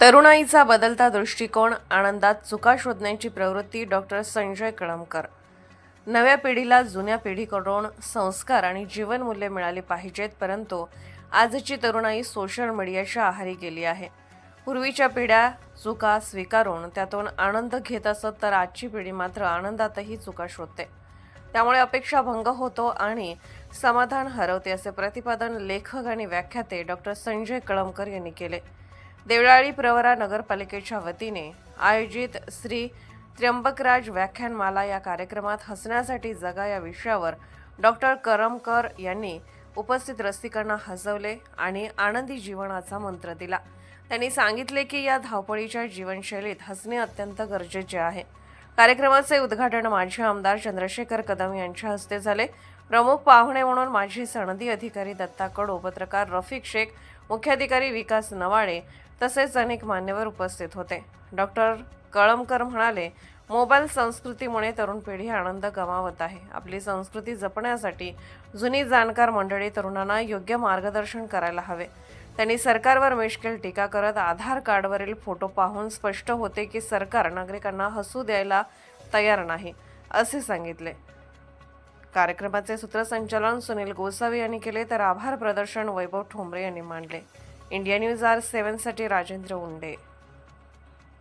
तरुणाईचा बदलता दृष्टिकोन आनंदात चुका शोधण्याची प्रवृत्ती डॉक्टर संजय कळमकर. नव्या पिढीला जुन्या पिढीकडून संस्कार आणि जीवनमूल्य मिळाली पाहिजेत परंतु आजची तरुणाई सोशल मीडियाच्या आहारी गेली आहे. पूर्वीच्या पिढ्या चुका स्वीकारून त्यातून आनंद घेत असत तर आजची पिढी मात्र आनंदातही चुका शोधते. त्यामुळे अपेक्षा भंग होतो आणि समाधान हरवते असे प्रतिपादन लेखक आणि व्याख्याते डॉक्टर संजय कळमकर यांनी केले. देवळाली प्रवरा नगरपालिकेच्या वतीने आयोजित श्री त्र्यंबकराज व्याख्यानमाला या कार्यक्रमात हसण्यासाठी जगा या विषयावर डॉक्टर करमकर यांनी उपस्थित रसिकांना हसवले आणि आनंदी जीवनाचा मंत्र दिला. त्यांनी सांगितले की या धावपळीच्या जीवनशैलीत हसणे अत्यंत गरजेचे आहे. कार्यक्रमाचे उद्घाटन माजी आमदार चंद्रशेखर कदम यांच्या हस्ते झाले. प्रमुख पाहुणे म्हणून माजी सनदी अधिकारी दत्ता कडू पत्रकार रफिक शेख मुख्याधिकारी विकास नवाळे तसेच अनेक मान्यवर उपस्थित होते. डॉक्टर कळमकर म्हणाले मोबाईल संस्कृतीमुळे तरुण पिढी आनंद गमावत आहे. आपली संस्कृती जपण्यासाठी जुनी जाणकार मंडळी तरुणांना योग्य मार्गदर्शन करायला हवे. त्यांनी सरकारवर मिश्किल टीका करत आधार कार्डवरील फोटो पाहून स्पष्ट होते की सरकार नागरिकांना हसू द्यायला तयार नाही असे सांगितले. कार्यक्रमाचे सूत्रसंचालन सुनील गोसावी यांनी केले तर आभार प्रदर्शन वैभव ठोंबरे यांनी मांडले. इंडिया न्यूज आर सेवनसाठी राजेंद्र उंडे.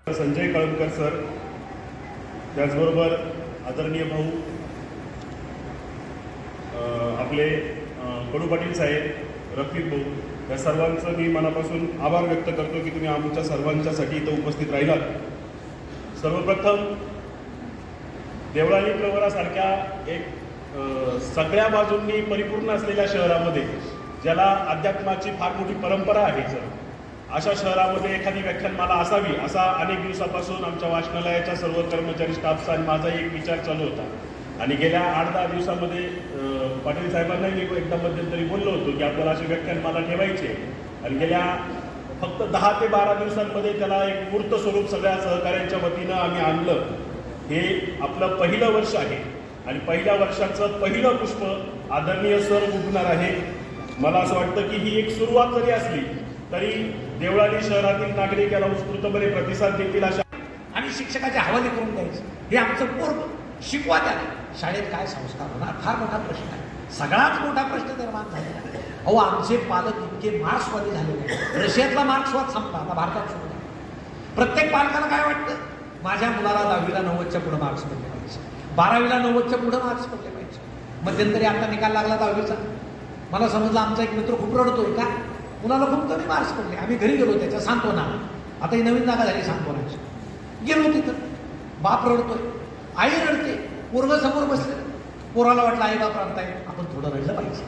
संजय कळमकर सर त्याचबरोबर आदरणीय भाऊ आपले कडू पाटील साहेब रफिक भाऊ या सर्वांचं मी मनापासून आभार व्यक्त करतो की तुम्ही आमच्या सर्वांच्यासाठी इथं उपस्थित राहिलात. सर्वप्रथम देवळाली प्रवरासारख्या एक सगळ्या बाजूंनी परिपूर्ण असलेल्या शहरामध्ये ज्याला अध्यात्माची फार मोठी परंपरा आहे सर. अशा शहरामध्ये एखादी व्याख्यानमाला असावी असा अनेक दिवसापासून आमच्या वाचनालयाच्या सर्व कर्मचारी स्टाफचा आणि माझा एक विचार चालू होता. आणि गेल्या आठ दहा दिवसामध्ये पाटील साहेबांनाही मी एकदा मध्यंतरी बोललो होतो की आपल्याला अशी व्याख्यानमाला ठेवायची आहे. आणि गेल्या फक्त दहा ते बारा दिवसांमध्ये त्याला एक मूर्त स्वरूप सगळ्या सहकाऱ्यांच्या वतीनं आम्ही आणलं. हे आपलं पहिलं वर्ष आहे. आणि पहिल्या वर्षाचं पहिलं पुष्प आदरणीय सर उगणार आहे. मला असं वाटतं की ही एक सुरुवात जरी असली तरी देवळाली शहरातील नागरिक याला उत्स्फूर्तपणे प्रतिसाद देतील अशा आणि शिक्षकाच्या हवाले करून द्यायचं. हे आमचं पूर्व शिकवा त्याला शाळेत काय संस्कार होणार? फार मोठा प्रश्न आहे. सगळ्यात मोठा प्रश्न निर्माण झालेला आहे. अहो आमचे पालक इतके मार्क्सवादी झालेले रशियातला मार्क्सवाद संपला. आता भारतात सुरू झाला. प्रत्येक पालकाला काय वाटतं? माझ्या मुलाला दहावीला नव्वदच्या पुढे मार्क्स पडले पाहिजे. बारावीला नव्वदच्या पुढे मार्क्स पडले पाहिजे. मध्यंतरी आता निकाल लागला दहावीचा. मला समजलं आमचा एक मित्र खूप रडतोय का? मुलाला खूप कमी मार्क्स पडले. आम्ही घरी गेलो त्याच्या सांत्वना. आता ही नवीन जागा झाली सांत्वनाची. गेलो तिथं. बाप रडतोय. आई रडते. पोरग समोर बसले. पोराला वाटलं आई बाप रडताय आपण थोडं रडलं पाहिजे.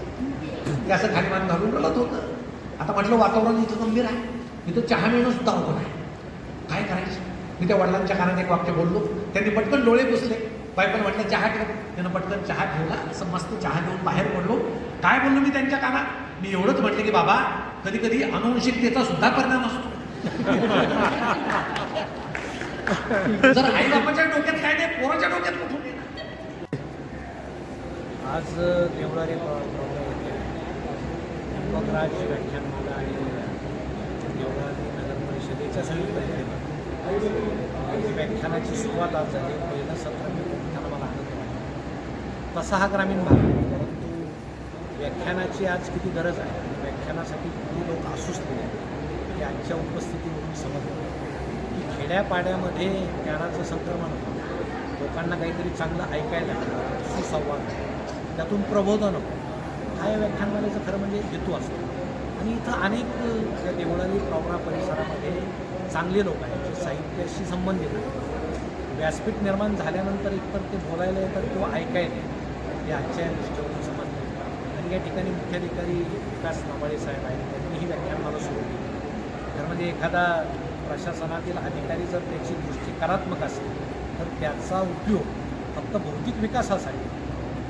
ते असं खाली मान घालून रडत होतं. आता म्हटलं वातावरण इथं गंभीर आहे. इथं चहा मिळणं सुद्धा अवघड नाही काय करायचं? मी त्या वडिलांच्या कानात एक वाक्य बोललो. त्यांनी पटकन डोळे पुसले. बायपण म्हटलं चहा ठेव. त्यानं पटकन चहा ठेवला. असं मस्त चहा घेऊन बाहेर पडलो. काय बोललो मी त्यांच्या कानात? मी एवढंच म्हटलं की बाबा कधी कधी अनुवंशिकतेचा सुद्धा परिणाम असतो. जर आई बापाच्या डोक्यात काय नाही पोराच्या डोक्यात कुठून आज देवळारी प्रॉब्लेम व्याख्यानमाला आणि देवळारी नगर परिषदेच्या संयुक्त व्याख्यानाची सुरुवात आज झाली. पहिलं सत्र मी मला आनंद वाटला तसा हा ग्रामीण भाग. आहे. व्याख्यानाची आज किती गरज आहे? व्याख्यानासाठी किती लोक आसुसलेले आहेत? हे आजच्या उपस्थितीवरून समजलं. की खेड्यापाड्यामध्ये ज्ञानाचं संक्रमण होतं. लोकांना काहीतरी चांगलं ऐकायला सुसंवाद. त्यातून प्रबोधन होतं. हा या व्याख्यानमालेचं खरं म्हणजे हेतू असतो. आणि इथं अनेक त्या देवळाली प्रवरा परिसरामध्ये चांगले लोक आहेत जे साहित्याशी संबंधित आहेत. व्यासपीठ निर्माण झाल्यानंतर एकतर ते बोलायला येतात किंवा ऐकायला येतात. हे आजच्या दृष्टीवर या ठिकाणी मुख्याधिकारी विकास नाबाळे साहेब आहेत. त्यांनी ही व्याख्यानमाला सुरू केली तर म्हणजे एखादा प्रशासनातील अधिकारी जर त्याची दृष्टी करात्मक असेल तर त्याचा उपयोग फक्त भौतिक विकासासाठी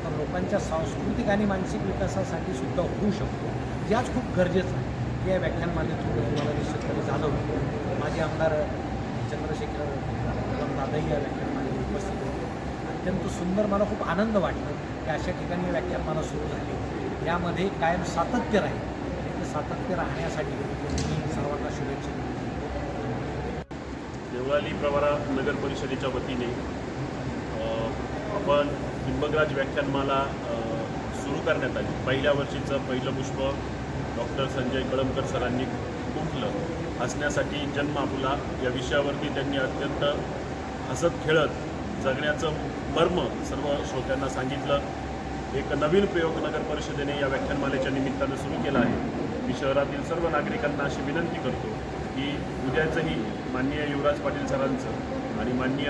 तर लोकांच्या सांस्कृतिक आणि मानसिक विकासासाठी सुद्धा होऊ शकतो. जे आज खूप गरजेचं आहे. या व्याख्यानमालेतून मला निश्चितपणे जाणवलं. माझे आमदार चंद्रशेखर कलम दादाही या व्याख्यानमालेत उपस्थित होते. अत्यंत सुंदर मला खूप आनंद वाटला की अशा ठिकाणी व्याख्यान व्याख्यानमाला सुरू झाली. यामध्ये कायम सातत्य राहील. ते सातत्य राहण्यासाठी मी सर्वांना शुभेच्छा देवळाली प्रवारा नगर परिषदेच्या वतीने आपण बिंबगराज व्याख्यानमाला सुरू करण्यात आली. पहिल्या वर्षीचं पहिलं पुष्प डॉक्टर संजय कळमकर सरांनी फुटलं हसण्यासाठी जन्म आपला. या विषयावरती त्यांनी अत्यंत हसत खेळत जगण्याचं मर्म सर्व श्रोत्यांना सांगितलं. एक नवीन प्रयोग नगर परिषदेने या व्याख्यानमालेच्या निमित्तानं सुरू केला आहे. मी शहरातील सर्व नागरिकांना अशी विनंती करतो की उद्याचंही माननीय युवराज पाटील सरांचं आणि माननीय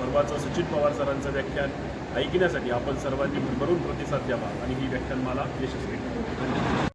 परवाचं सचिन पवार सरांचं व्याख्यान ऐकण्यासाठी आपण सर्वांनी भरभरून प्रतिसाद द्यावा आणि ही व्याख्यानमाला यशस्वी